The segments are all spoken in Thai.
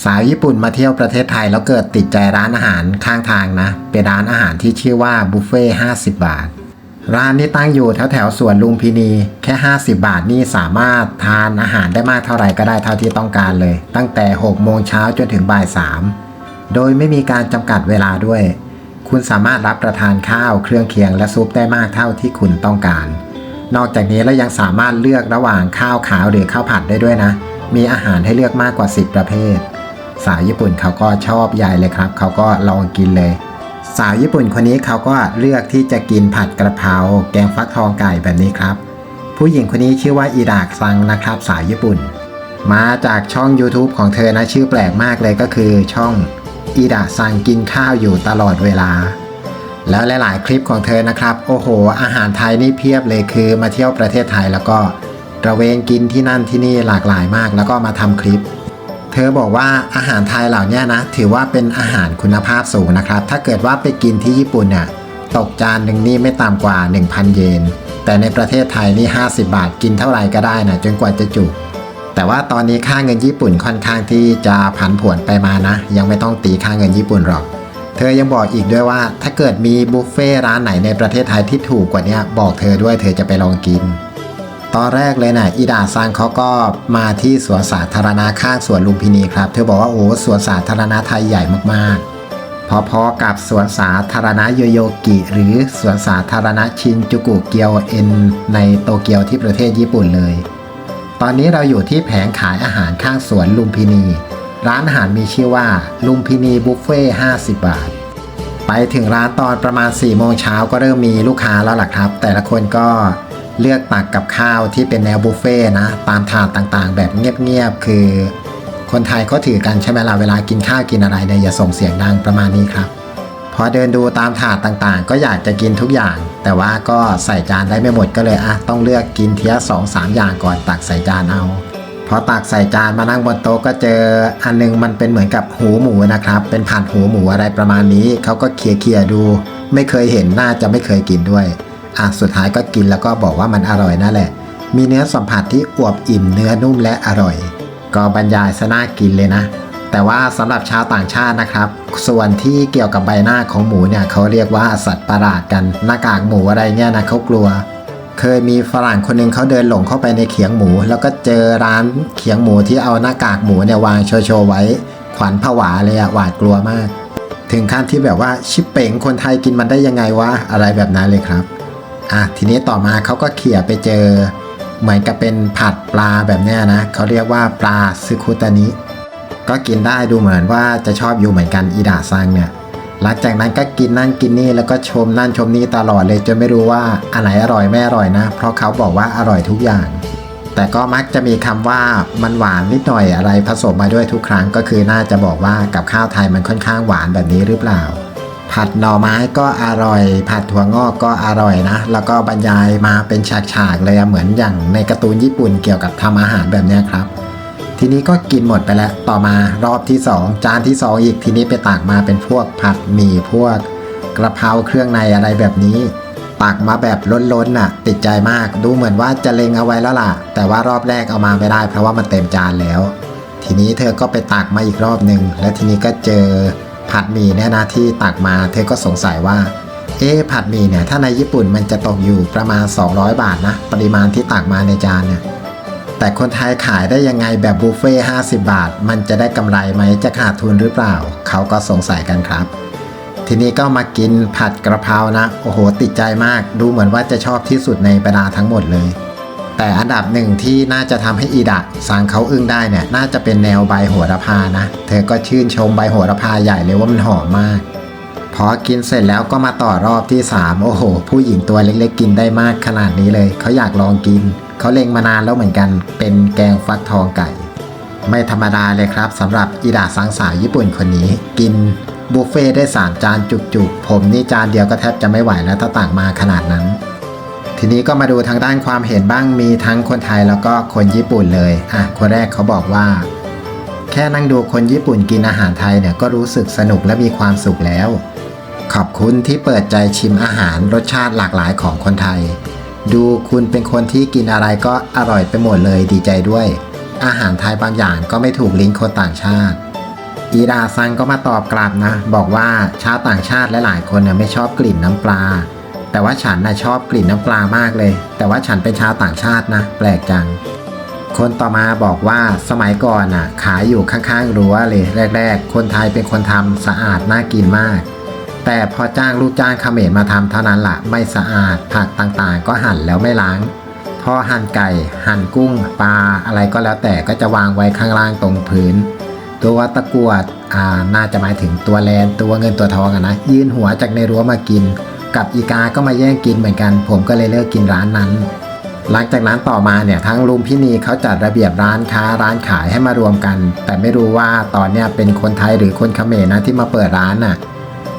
สาวญี่ปุ่นมาเที่ยวประเทศไทยแล้วเกิดติดใจร้านอาหารข้างทางนะ เป็นร้านอาหารที่ชื่อว่าบุฟเฟ่50 บาท ร้านนี้ตั้งอยู่แถวแถวสวนลุมพินี แค่ 50 บาทนี่สามารถทานอาหารได้มากเท่าไหร่ก็ได้เท่าที่ต้องการเลย ตั้งแต่ 6 โมงเช้าจนถึงบ่าย 3 โดยไม่มีการจำกัดเวลาด้วย คุณสามารถรับประทานข้าวเครื่องเคียงและซุปได้มากเท่าที่คุณต้องการ นอกจากนี้แล้วยังสามารถเลือกระหว่างข้าวขาวหรือข้าวผัดได้ด้วยนะ มีอาหารให้เลือกมากกว่า 10 ประเภท สาวญี่ปุ่นเขาก็ชอบใหญ่เลยครับ เขาก็ลองกินเลย สาวญี่ปุ่นคนนี้เขาก็เลือกที่จะกินผัดกระเพราแกงฟักทองไก่แบบนี้ครับ ผู้หญิงคนนี้ชื่อว่าอีดากซังนะครับ สาวญี่ปุ่น มาจากช่อง YouTube ของเธอนะชื่อแปลกมากเลยก็คือช่องอีดาซังกินข้าวอยู่ตลอดเวลา แล้วหลาย ๆ คลิปของเธอนะครับ โอ้โห อาหารไทยนี่เพียบเลยคือมาเที่ยวประเทศไทยแล้วก็ตระเวนกินที่นั่นที่นี่หลากหลายมาก แล้วก็มาทำคลิป เธอบอกว่าอาหารไทยเหล่านี้นะ ถือว่าเป็นอาหารคุณภาพสูงนะครับ ถ้าเกิดว่าไปกินที่ญี่ปุ่นเนี่ยตกจานหนึ่งนี่ไม่ต่ำกว่า 1,000 เยน แต่ในประเทศไทยนี่ 50 บาทกินเท่าไหร่ก็ได้นะจนกว่าจะจุแต่ว่าตอนนี้ค่าเงินญี่ปุ่นค่อนข้างที่จะผันผวนไปมานะ ยังไม่ต้องตีค่าเงินญี่ปุ่นหรอก เธอยังบอกอีกด้วยว่า ถ้าเกิดมีบุฟเฟ่ร้านไหนในประเทศไทยที่ถูกกว่านี้บอกเธอด้วยเธอจะไปลองกิน ตอนแรกเลยนะอีดาซังเขาก็มาที่สวนสาธารณะข้างสวนลุมพินีครับ เธอบอกว่าโอ้สวนสาธารณะไทยใหญ่มากๆ พอๆกับสวนสาธารณะโยโยกิ หรือสวนสาธารณะชินจูกุเกียวเอ็นในโตเกียวที่ประเทศญี่ปุ่นเลย ตอนนี้เราอยู่ที่แผงขายอาหารข้างสวนลุมพินี ร้านอาหารมีชื่อว่า ลุมพินีบุฟเฟ่50 บาทไปถึงร้านตอนประมาณ4โมงเช้าก็เริ่มมีลูกค้าแล้วล่ะครับ แต่ละคนก็ เลือกตักกับข้าวที่เป็นแนวบุฟเฟ่นะตามถาดต่างๆ แบบเงียบๆ คือ คนไทยก็ถือกันใช่ไหมล่ะเวลากินข้าวกินอะไรเนี่ยอย่าส่งเสียงดังประมาณนี้ครับ พอเดินดูตามถาดต่างๆ ก็อยากจะกินทุกอย่าง แต่ว่าก็ใส่จานได้ไม่หมดก็เลยอะต้องเลือกกินเทียสองสามอย่างก่อนตักใส่จานเอาพอตักใส่จานมานั่งบนโต๊ะก็เจออันนึงมันเป็นเหมือนกับหูหมูนะครับ เป็นผัดหูหมูอะไรประมาณนี้เขาก็เคี่ยเคียๆดู ไม่เคยเห็นน่าจะไม่เคยกินด้วย อะสุดท้ายก็กินแล้วก็บอกว่ามันอร่อยนั่นแหละ มีเนื้อสัมผัสที่อวบอิ่มเนื้อนุ่มและอร่อย ก็บรรยายซะน่ากินเลยนะ แต่ว่าสำหรับชาวต่างชาตินะครับ ส่วนที่เกี่ยวกับใบหน้าของหมูเนี่ยเขาเรียกว่าสัตว์ประหลาดกันหน้ากากหมูอะไรเนี่ยนะเขากลัว เคยมีฝรั่งคนหนึ่งเขาเดินหลงเข้าไปในเขียงหมู แล้วก็เจอร้านเขียงหมูที่เอาหน้ากากหมูเนี่ยวางโชว์ๆไว้ ขวัญผวาเลยอะหวาดกลัวมากถึงขั้นที่แบบว่าชิปเป๋งคนไทยกินมันได้ยังไงวะอะไรแบบนั้นเลยครับ อะทีนี้ต่อมาเขาก็เขี่ยไปเจอ เหมือนกับเป็นผัดปลาแบบเนี้ยนะเขาเรียกว่าปลาซึคุตานิก็กินได้ดูเหมือนว่าจะชอบอยู่เหมือนกันอีดาซังเนี่ยหลังจากนั้นก็กินนั่นกินนี่แล้วก็ชมนั่นชมนี่ตลอดเลยจนไม่รู้ว่าอันไหนอร่อยไม่อร่อยนะ เพราะเขาบอกว่าอร่อยทุกอย่าง แต่ก็มักจะมีคำว่ามันหวานนิดหน่อยอะไรผสมมาด้วยทุกครั้งก็คือน่าจะบอกว่ากับข้าวไทยมันค่อนข้างหวานแบบนี้หรือเปล่า ผัดหน่อไม้ก็อร่อย ผัดถั่วงอกก็อร่อยนะ แล้วก็บรรยายมาเป็นฉากๆเลยเหมือนอย่างในการ์ตูนญี่ปุ่นเกี่ยวกับทำอาหารแบบนี้ครับ ทีนี้ก็กินหมดไปแล้ว ต่อมารอบที่ 2 จานที่ 2 อีกทีนี้ไปตักมาเป็นพวกผัดหมี่พวกกระเพราเครื่องในอะไรแบบนี้ตักมาแบบล้นๆน่ะ ติดใจมากดูเหมือนว่าจะเลงเอาไว้แล้วล่ะ แต่ว่ารอบแรกเอามาไม่ได้ เพราะว่ามันเต็มจานแล้ว ทีนี้เธอก็ไปตักมาอีกรอบหนึ่งและทีนี้ก็เจอ ผัดหมี่เนี่ยนะที่ตักมาเธอก็สงสัยว่า เอ๊ผัดหมี่เนี่ยถ้าในญี่ปุ่นมันจะตกอยู่ประมาณ 200 บาทนะ ปริมาณที่ตักมาในจานเนี่ยแต่คนไทยขายได้ยังไงแบบบุฟเฟ่50 บาท มันจะได้กำไรไหมจะขาดทุนหรือเปล่า เขาก็สงสัยกันครับ ทีนี้ก็มากินผัดกระเพรานะ โอ้โห ติดใจมาก ดูเหมือนว่าจะชอบที่สุดในบรรดาทั้งหมดเลย แต่อันดับหนึ่งที่น่าจะทำให้อีดะสั่งเขาอึ้งได้เนี่ยน่าจะเป็นแนวใบโหระพานะ เธอก็ชื่นชมใบโหระพาใหญ่เลยว่ามันหอมมาก พอกินเสร็จแล้วก็มาต่อรอบที่ 3 โอ้โห ผู้หญิงตัวเล็กๆ กินได้มากขนาดนี้เลย เขาอยากลองกิน เขาเล็งมานานแล้วเหมือนกัน เป็นแกงฟักทองไก่ ไม่ธรรมดาเลยครับสำหรับอีดาสังสาวญี่ปุ่นคนนี้ กินบุฟเฟ่ต์ได้3จานจุกๆผมนี่จานเดียวก็แทบจะไม่ไหวแล้วถ้าต่างมาขนาดนั้น ทีนี้ก็มาดูทางด้านความเห็นบ้างมีทั้งคนไทยแล้วก็คนญี่ปุ่นเลยอะคนแรกเขาบอกว่า แค่นั่งดูคนญี่ปุ่นกินอาหารไทยเนี่ยก็รู้สึกสนุกและมีความสุขแล้ว ขอบคุณที่เปิดใจชิมอาหารรสชาติหลากหลายของคนไทย ดูคุณเป็นคนที่กินอะไรก็อร่อยไปหมดเลยดีใจด้วย อาหารไทยบางอย่างก็ไม่ถูกลิ้นคนต่างชาติอีดาซังก็มาตอบกลับนะ บอกว่าชาวต่างชาติหลายๆคนน่ะไม่ชอบกลิ่นน้ำปลา แต่ว่าฉันน่ะชอบกลิ่นน้ำปลามากเลย แต่ว่าฉันเป็นชาวต่างชาตินะ แปลกจัง คนต่อมาบอกว่าสมัยก่อนน่ะ ขายอยู่ข้างๆรั้วเลยแรก ๆ คนไทยเป็นคนทำสะอาดน่ากินมาก แต่พอจ้างลูกจ้างเขมรมาทำเท่านั้นละไม่สะอาดผักต่างๆ ก็หั่นแล้วไม่ล้างพอหั่นไก่ หั่นกุ้งปลาอะไรก็แล้วแต่ก็จะวางไว้ข้างล่างตรงพื้น ตัวตะกรวดอ่าน่าจะหมายถึงตัวแลนตัวเงินตัวทองอะนะยื่นหัวจากในรั้วมากิน กับอีกาก็มาแย่งกินเหมือนกัน ผมก็เลยเลิกกินร้านนั้น หลังจากนั้นต่อมาเนี่ยทั้งลุมพินีเขาจัดระเบียบร้านค้าร้านขายให้มารวมกัน แต่ไม่รู้ว่าตอนเนี้ยเป็นคนไทยหรือคนเขมรนะที่มาเปิดร้านน่ะ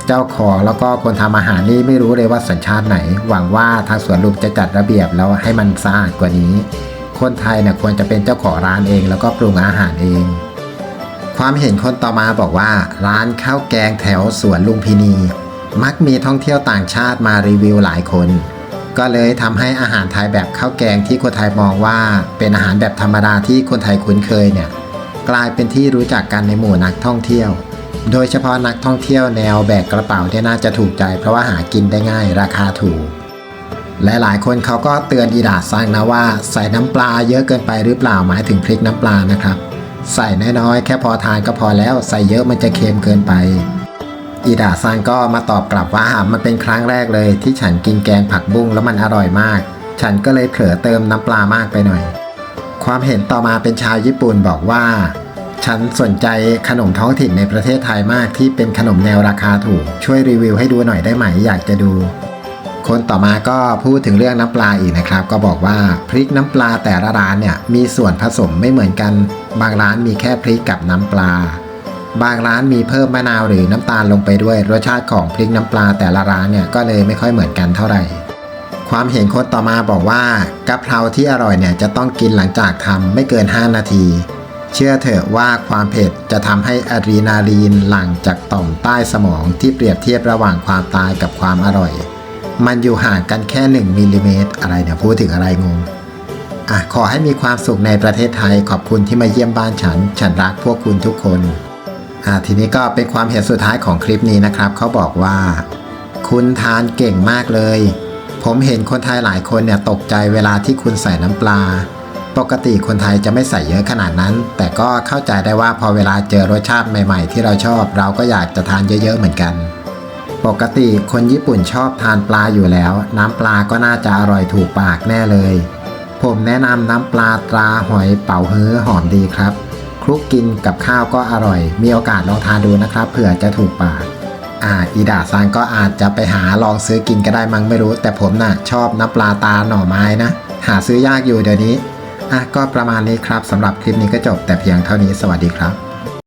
เจ้าของแล้วก็คนทำอาหารนี่ไม่รู้เลยว่าสัญชาติไหน หวังว่าทางสวนลุมจะจัดระเบียบแล้วให้มันสะอาดกว่านี้ คนไทยเนี่ยควรจะเป็นเจ้าของร้านเอง แล้วก็ปรุงอาหารเอง ความเห็นคนต่อมาบอกว่า ร้านข้าวแกงแถวสวนลุมพินี มักมีท่องเที่ยวต่างชาติมารีวิวหลายคน ก็เลยทำให้อาหารไทยแบบข้าวแกงที่คนไทยมองว่าเป็นอาหารแบบธรรมดาที่คนไทยคุ้นเคยเนี่ยกลายเป็นที่รู้จักกันในหมู่นักท่องเที่ยว โดยเฉพาะนักท่องเที่ยวแนวแบกกระเป๋าที่น่าจะถูกใจ เพราะว่าหากินได้ง่ายราคาถูกและหลายคนเขาก็เตือนอีดาซังนะว่า ใส่น้ำปลาเยอะเกินไปหรือเปล่าหมายถึงพริกน้ำปลานะครับ ใส่น้อยๆแค่พอทานก็พอแล้วใส่เยอะมันจะเค็มเกินไป อีดาซังก็มาตอบกลับว่ามันเป็นครั้งแรกเลยที่ฉันกินแกงผักบุ้งแล้วมันอร่อยมาก ฉันก็เลยเผลอเติมน้ำปลามากไปหน่อย ความเห็นต่อมาเป็นชาวญี่ปุ่นบอกว่า ฉันสนใจขนมท้องถิ่นในประเทศไทยมากที่เป็นขนมแนวราคาถูก ช่วยรีวิวให้ดูหน่อยได้ไหมอยากจะดู คนต่อมาก็พูดถึงเรื่องน้ำปลาอีกนะครับ ก็บอกว่าพริกน้ำปลาแต่ละร้านเนี่ยมีส่วนผสมไม่เหมือนกัน บางร้านมีแค่พริกกับน้ำปลา บางร้านมีเพิ่มมะนาวหรือน้ำตาลลงไปด้วย รสชาติของพริกน้ำปลาแต่ละร้านเนี่ยก็เลยไม่ค่อยเหมือนกันเท่าไหร่ ความเห็นคนต่อมาบอกว่ากะเพราที่อร่อยเนี่ยจะต้องกินหลังจากทำไม่เกิน 5 นาที เชื่อเถอะว่าความเผ็ดจะทำให้อะดรีนาลีนหลั่งจากต่อมใต้สมองที่เปรียบเทียบระหว่างความตายกับความอร่อย มันอยู่ห่างกันแค่ 1มิลลิเมตรอะไรเนี่ยพูดถึงอะไรงงอะขอให้มีความสุขในประเทศไทยขอบคุณที่มาเยี่ยมบ้านฉัน ฉันรักพวกคุณทุกคน ทีนี้ก็เป็นความเห็นสุดท้ายของคลิปนี้นะครับ เขาบอกว่า คุณทานเก่งมากเลย ผมเห็นคนไทยหลายคนเนี่ยตกใจเวลาที่คุณใส่น้ำปลา ปกติคนไทยจะไม่ใส่เยอะขนาดนั้น แต่ก็เข้าใจได้ว่าพอเวลาเจอรสชาติใหม่ๆ ที่เราชอบ เราก็อยากจะทานเยอะๆเหมือนกัน ปกติคนญี่ปุ่นชอบทานปลาอยู่แล้ว น้ำปลาก็น่าจะอร่อยถูกปากแน่เลย ผมแนะนำน้ำปลาตราหอยเป๋าฮื้อหอมดีครับ คลุกกินกับข้าวก็อร่อย มีโอกาสลองทานดูนะครับ เผื่อจะถูกปากอ่าอีดาซังก็อาจจะไปหาลองซื้อกินก็ได้มั้งไม่รู้ แต่ผมน่ะ ชอบน้ำปลาตาหน่อไม้นะ หาซื้อยากอยู่เดี๋ยวนี้อะก็ประมาณนี้ครับสำหรับคลิปนี้ก็จบแต่เพียงเท่านี้สวัสดีครับ